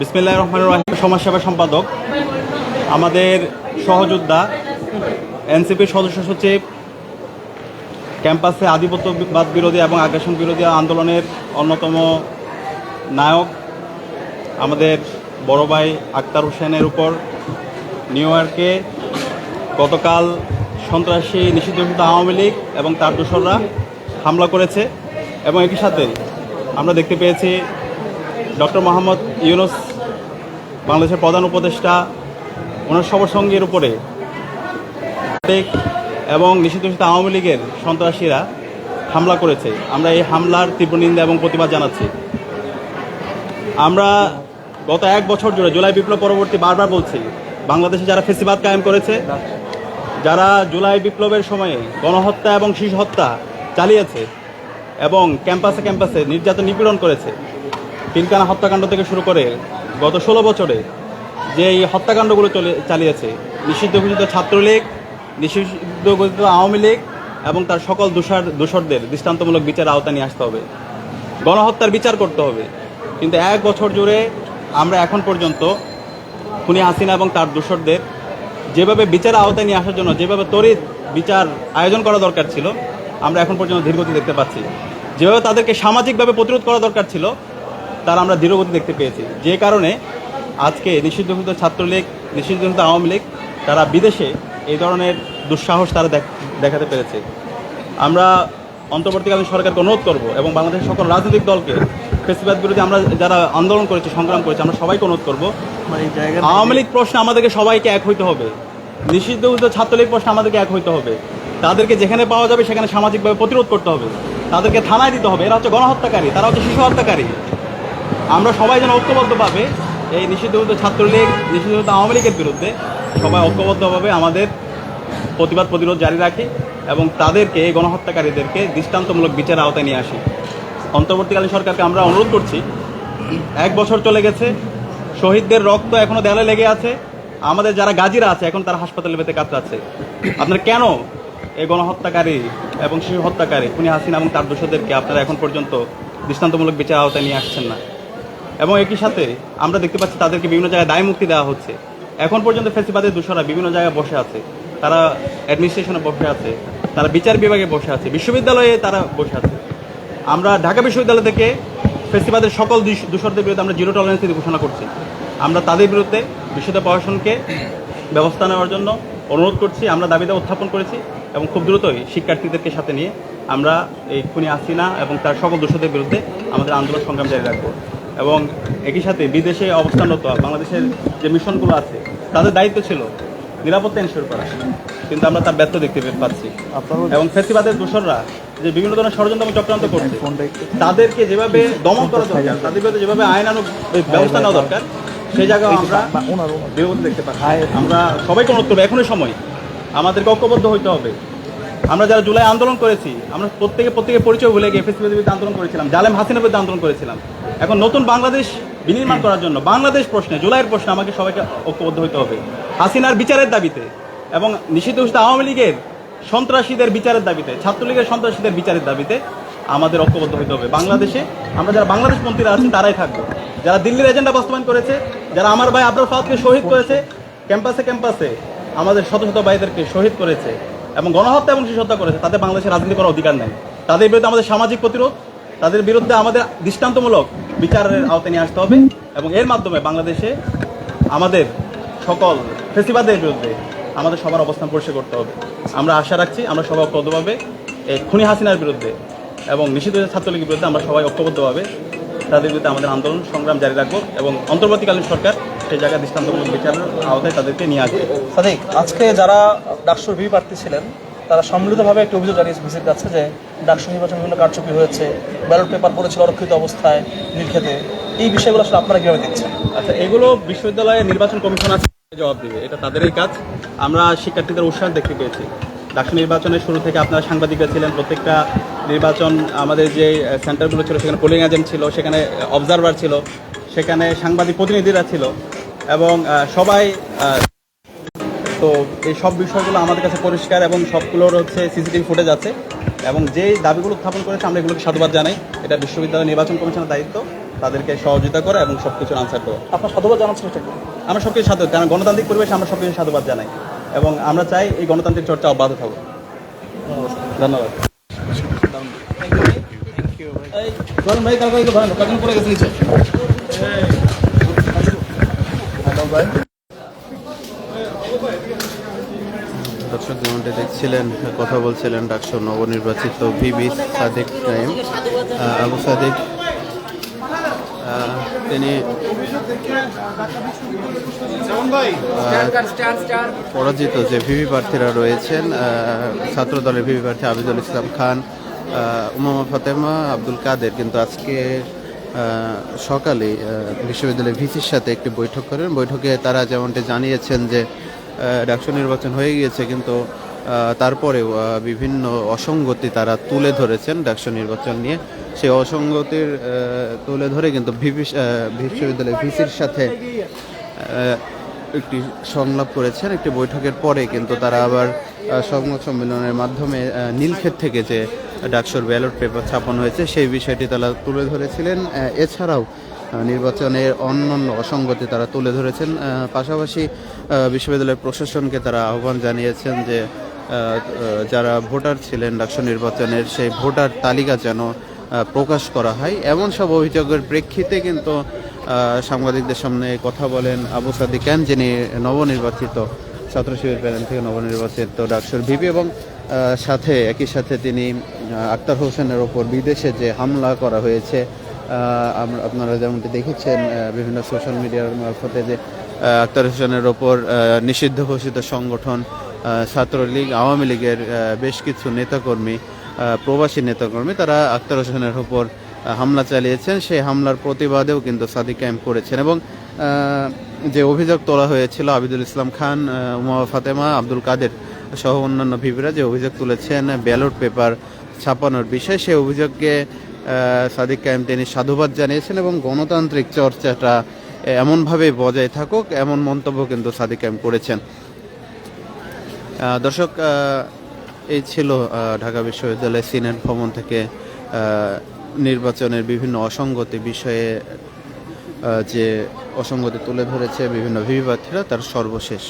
বিসমিল্লাহ রহমান রহিম, সমাজসেবা সম্পাদক, আমাদের সহযোদ্ধা, এনসিপির সদস্য সচিব, ক্যাম্পাসে আধিপত্যবাদ বিরোধী এবং আগ্রাসন বিরোধী আন্দোলনের অন্যতম নায়ক, আমাদের বড় ভাই আক্তার হোসেনের উপর নিউ ইয়র্কে গতকাল সন্ত্রাসী নিষিদ্ধ আওয়ামী লীগ এবং তার দোসররা হামলা করেছে এবং একই সাথে আমরা দেখতে পেয়েছি ডক্টর মোহাম্মদ ইউনুস বাংলাদেশের প্রধান উপদেষ্টা, ওনার সবসঙ্গীর উপরে এবং নিষিদ্ধ আওয়ামী লীগের সন্ত্রাসীরা হামলা করেছে। আমরা এই হামলার তীব্র নিন্দা এবং প্রতিবাদ জানাচ্ছি। আমরা গত এক বছর জুড়ে জুলাই বিপ্লব পরবর্তী বারবার বলছি, বাংলাদেশে যারা ফেসিবাদ কায়েম করেছে, যারা জুলাই বিপ্লবের সময়ে গণহত্যা এবং শিশু হত্যা চালিয়েছে এবং ক্যাম্পাসে ক্যাম্পাসে নির্যাতন নিপীড়ন করেছে পিলকানা হত্যাকাণ্ড থেকে শুরু করে গত ষোলো বছরে যে এই হত্যাকাণ্ডগুলো চলে চালিয়েছে, নিষিদ্ধ ঘোষিত ছাত্রলীগ, নিষিদ্ধ ঘোষিত আওয়ামী লীগ এবং তার সকল দোষার দোষরদের দৃষ্টান্তমূলক বিচার আওতা নিয়ে আসতে হবে। গণহত্যার বিচার করতে হবে। কিন্তু এক বছর জুড়ে আমরা এখন পর্যন্ত খুনি হাসিনা এবং তার দোষরদের যেভাবে বিচার আওতায় নিয়ে আসার জন্য, যেভাবে তড়িৎ বিচার আয়োজন করা দরকার ছিল, আমরা এখন পর্যন্ত ধীরগতি দেখতে পাচ্ছি। যেভাবে তাদেরকে সামাজিকভাবে প্রতিরোধ করা দরকার ছিল তার আমরা দৃঢ়গতি দেখতে পেয়েছি। যে কারণে আজকে নিষিদ্ধঘোষিত ছাত্রলীগ নিষিদ্ধঘোষিত আওয়ামী লীগ তারা বিদেশে এই ধরনের দুঃসাহস তারা দেখাতে পেরেছে। আমরা অন্তর্বর্তীকালীন সরকারকে অনুরোধ করব এবং বাংলাদেশের সকল রাজনৈতিক দলকে ফেসিবাদ বিরোধী আমরা যারা আন্দোলন করেছি সংগ্রাম করেছি আমরা সবাইকে অনুরোধ করব আওয়ামী লীগ প্রশ্নে আমাদেরকে সবাইকে এক হইতে হবে। নিষিদ্ধ ছাত্রলীগ প্রশ্নে আমাদেরকে এক হইতে হবে। তাদেরকে যেখানে পাওয়া যাবে সেখানে সামাজিকভাবে প্রতিরোধ করতে হবে। তাদেরকে থানায় দিতে হবে। এরা হচ্ছে গণহত্যাকারী তারা হচ্ছে শিশু হত্যাকারী। আমরা সবাই যেন ঐক্যবদ্ধভাবে এই নিষিদ্ধঘোষিত ছাত্রলীগ নিষিদ্ধঘোষিত আওয়ামী লীগের বিরুদ্ধে সবাই ঐক্যবদ্ধভাবে আমাদের প্রতিবাদ প্রতিরোধ জারি রাখি এবং তাদেরকে এই গণহত্যাকারীদেরকে দৃষ্টান্তমূলক বিচার আওতায় নিয়ে আসি। অন্তর্বর্তীকালীন সরকারকে আমরা অনুরোধ করছি, এক বছর চলে গেছে, শহীদদের রক্ত এখনও দেয়ালে লেগে আছে, আমাদের যারা গাজীরা আছে, এখন তারা হাসপাতালে বেঁধে কাতরাচ্ছে। আপনারা কেন এই গণহত্যাকারী এবং শিশু হত্যাকারী খুনি হাসিনা এবং তার দোষদেরকে আপনারা এখন পর্যন্ত দৃষ্টান্তমূলক বিচার আওতায় নিয়ে আসছেন না? এবং একই সাথে আমরা দেখতে পাচ্ছি তাদেরকে বিভিন্ন জায়গায় দায় মুক্তি দেওয়া হচ্ছে। এখন পর্যন্ত ফেসিবাদের দোষরা বিভিন্ন জায়গায় বসে আছে। তারা অ্যাডমিনিস্ট্রেশনে বসে আছে, তারা বিচার বিভাগে বসে আছে, বিশ্ববিদ্যালয়ে তারা বসে আছে। আমরা ঢাকা বিশ্ববিদ্যালয় থেকে ফেসিবাদের সকল দূষ- দূষরদের বিরুদ্ধে আমরা জিরো টলারেন্স ঘোষণা করছি। আমরা তাদের বিরুদ্ধে বিশ্ববিদ্যালয় প্রশাসনকে ব্যবস্থা নেওয়ার জন্য অনুরোধ করছি, আমরা দাবিটা উত্থাপন করেছি এবং খুব দ্রুতই শিক্ষার্থীদেরকে সাথে নিয়ে আমরা এই খুনি আসিনা এবং তার সকল দোষদের বিরুদ্ধে আমাদের আন্দোলন সংগ্রাম জারি রাখব। এবং একই সাথে বিদেশে অবস্থানরত বাংলাদেশের যে মিশনগুলো আছে তাদের দায়িত্ব ছিল নিরাপত্তা এনশোর করা। কিন্তু আমরা তার ব্যর্থ দেখতে পাচ্ছি। এবং ফেসিবাদের দোসররা যে বিভিন্ন ধরনের ষড়যন্ত্র এবং চক্রান্ত করছে তাদেরকে যেভাবে দমন করা দরকার তাদের বিরুদ্ধে যেভাবে আইনানুগ ব্যবস্থা নেওয়া দরকার সেই জায়গায় আমরা বিরোধ দেখতে পাচ্ছি। আমরা সবাইকে অনুরোধ করব এখনই সময়। আমাদেরকে ঐক্যবদ্ধ হইতে হবে। আমরা যারা জুলাই আন্দোলন করেছি আমরা প্রত্যেকে প্রত্যেকে পরিচয় ভুলে গিয়ে ফেসিবাদের বিরুদ্ধে আন্দোলন করেছিলাম জালেম হাসিনার বিরুদ্ধে আন্দোলন করেছিলাম। এখন নতুন বাংলাদেশ বিনির্মাণ করার জন্য বাংলাদেশ প্রশ্নে জুলাইয়ের প্রশ্নে আমাকে সবাইকে ঐক্যবদ্ধ হইতে হবে। হাসিনার বিচারের দাবিতে এবং নিষিদ্ধ আওয়ামী লীগের সন্ত্রাসীদের বিচারের দাবিতে ছাত্রলীগের সন্ত্রাসীদের বিচারের দাবিতে আমাদের ঐক্যবদ্ধ হইতে হবে। বাংলাদেশে আমরা যারা বাংলাদেশ মন্ত্রীরা আছেন তারাই থাকব। যারা দিল্লির এজেন্ডা বাস্তবায়ন করেছে যারা আমার ভাই আব্দুল ফাহাদকে শহীদ করেছে ক্যাম্পাসে ক্যাম্পাসে আমাদের শত শত ভাইদেরকে শহীদ করেছে এবং গণহত্যা এবং শিশু হত্যা করেছে, তাদের বাংলাদেশে রাজনীতি করার অধিকার নেই। তাদের বিরুদ্ধে আমাদের সামাজিক প্রতিরোধ, তাদের বিরুদ্ধে আমাদের দৃষ্টান্তমূলক বিচারের আওতায় নিয়ে আসতে হবে এবং এর মাধ্যমে বাংলাদেশে আমাদের সকল ফেসিবাদের বিরুদ্ধে আমাদের সবার অবস্থান পরিষ্কার করতে হবে। আমরা আশা রাখছি আমরা সবাই ঐক্যবদ্ধভাবে এই খুনি হাসিনার বিরুদ্ধে এবং নিষিদ্ধ ছাত্রলীগের বিরুদ্ধে আমরা সবাই ঐক্যবদ্ধভাবে তাদের বিরুদ্ধে আমাদের আন্দোলন সংগ্রাম জারি রাখব এবং অন্তর্বর্তীকালীন সরকার সেই জায়গায় দৃষ্টান্তমূলক বিচারের আওতায় তাদেরকে নিয়ে আসবে। সাদিক আজকে যারা ডাকসুর ভি প্রার্থী ছিলেন তারা সম্মিলিতভাবে একটি অভিযোগ জানিয়েছে ভিসির কাছে যে ডাকসু নির্বাচন বিভিন্ন কারচুপি হয়েছে ব্যালট পেপার পড়েছিল অরক্ষিত অবস্থায় নির্ঘেতে এই বিষয়গুলো আসলে আপনারা কীভাবে দেখছেন? আচ্ছা এগুলো বিশ্ববিদ্যালয়ে নির্বাচন কমিশন আছে জবাব দিবে। এটা তাদেরই কাজ। আমরা শিক্ষার্থীদের উৎসাহ দেখতে পেয়েছি। ডাকসু নির্বাচনের শুরু থেকে আপনারা সাংবাদিকরা ছিলেন প্রত্যেকটা নির্বাচন আমাদের যে সেন্টারগুলো ছিল সেখানে পোলিং এজেন্ট ছিল সেখানে অবজারভার ছিল সেখানে সাংবাদিক প্রতিনিধিরা ছিল। এবং সবাই তো এই সব বিষয়গুলো আমাদের কাছে পরিষ্কার এবং সবগুলোর হচ্ছে সিসিটিভি ফুটেজ আছে এবং যে দাবিগুলো উত্থাপন করেছে আমরা এগুলোকে সাধুবাদ জানাই। এটা বিশ্ববিদ্যালয় নির্বাচন কমিশনের দায়িত্ব। তাদেরকে সহযোগিতা করা এবং সব কিছুর আনসার দেওয়া। আপনার সাধুবাদ জানাচ্ছেন এটা কি? আমরা সব কিছু সাধু কারণ গণতান্ত্রিক পরিবেশে আমরা সব কিছু সাধুবাদ জানাই। এবং আমরা চাই এই গণতান্ত্রিক চর্চা অব্যাহত থাকুক। ধন্যবাদ। ভাই কালকে কজন পড়ে গেছে নিচে? দর্শক, যেমনটি দেখছিলেন, কথা বলছিলেন ডাকসু নবনির্বাচিত ভিবি সাদেক টাইম। আবু সাদিক তিনি পরাজিত যে ভিভি প্রার্থীরা রয়েছেন ছাত্র দলের ভিভি প্রার্থী আবিদুল ইসলাম খান উমামা ফাতেমা আব্দুল কাদের। কিন্তু আজকে সকালে বিশ্ববিদ্যালয়ের ভিসির সাথে একটি বৈঠক করেন। বৈঠকে তারা যেমনটি জানিয়েছেন যে ডাকসু নির্বাচন হয়ে গিয়েছে, কিন্তু তারপরেও বিভিন্ন অসঙ্গতি তারা তুলে ধরেছেন ডাকসু নির্বাচন নিয়ে। সেই অসঙ্গতির তুলে ধরে কিন্তু বিশ্ববিদ্যালয়ের ভিসির সাথে একটি সংলাপ করেছেন একটি বৈঠকের পরে, কিন্তু তারা আবার সংবাদ সম্মেলনের মাধ্যমে নীলক্ষেত থেকে যে ডাকসুর ব্যালট পেপার ছাপানো হয়েছে, সেই বিষয়টি তারা তুলে ধরেছিলেন। এছাড়াও নির্বাচনের অন্যান্য অসঙ্গতি তারা তুলে ধরেছেন। পাশাপাশি বিশ্ববিদ্যালয়ের প্রশাসনকে তারা আহ্বান জানিয়েছেন যে যারা ভোটার ছিলেন ডাকসু নির্বাচনের, সেই ভোটার তালিকা যেন প্রকাশ করা হয়। এমন সব অভিযোগের প্রেক্ষিতে কিন্তু সাংবাদিকদের সামনে কথা বলেন আবু সাদিকান যিনি নবনির্বাচিত ছাত্র শিবির প্যানেল থেকে নবনির্বাচিত ডাকসুর ভিপি এবং সাথে, একই সাথে তিনি আক্তার হোসেনের ওপর বিদেশে যে হামলা করা হয়েছে আপনারা যেমনটি দেখেছেন বিভিন্ন সোশ্যাল মিডিয়ার মারফতে যে আক্তার হোসেনের ওপর নিষিদ্ধ ঘোষিত সংগঠন ছাত্রলীগ, আওয়ামী লীগের বেশ কিছু নেতাকর্মী প্রবাসী নেতাকর্মী, তারা আক্তার হোসেনের ওপর হামলা চালিয়েছেন। সেই হামলার প্রতিবাদেও কিন্তু সাদিক ক্যাম্প করেছেন এবং যে অভিযোগ তোলা হয়েছিল আবিদুল ইসলাম খান উমা ফাতেমা, আব্দুল কাদের সহ অন্যান্য ভিভিরা যে অভিযোগ তুলেছেন, ব্যালট পেপার ছাপানোর বিষয়ে সেই অভিযোগকে সাদিক কায়েম তিনি সাধুবাদ জানিয়েছেন এবং গণতান্ত্রিক চর্চাটা এমনভাবে বজায় থাকুক এমন মন্তব্য কিন্তু সাদিক কায়েম করেছেন। দর্শক এই ছিল ঢাকা বিশ্ববিদ্যালয় সিনেট ভবন থেকে নির্বাচনের বিভিন্ন অসঙ্গতি বিষয়ে যে অসঙ্গতি তুলে ধরেছে বিভিন্ন ভিভি প্রার্থীরা তার সর্বশেষ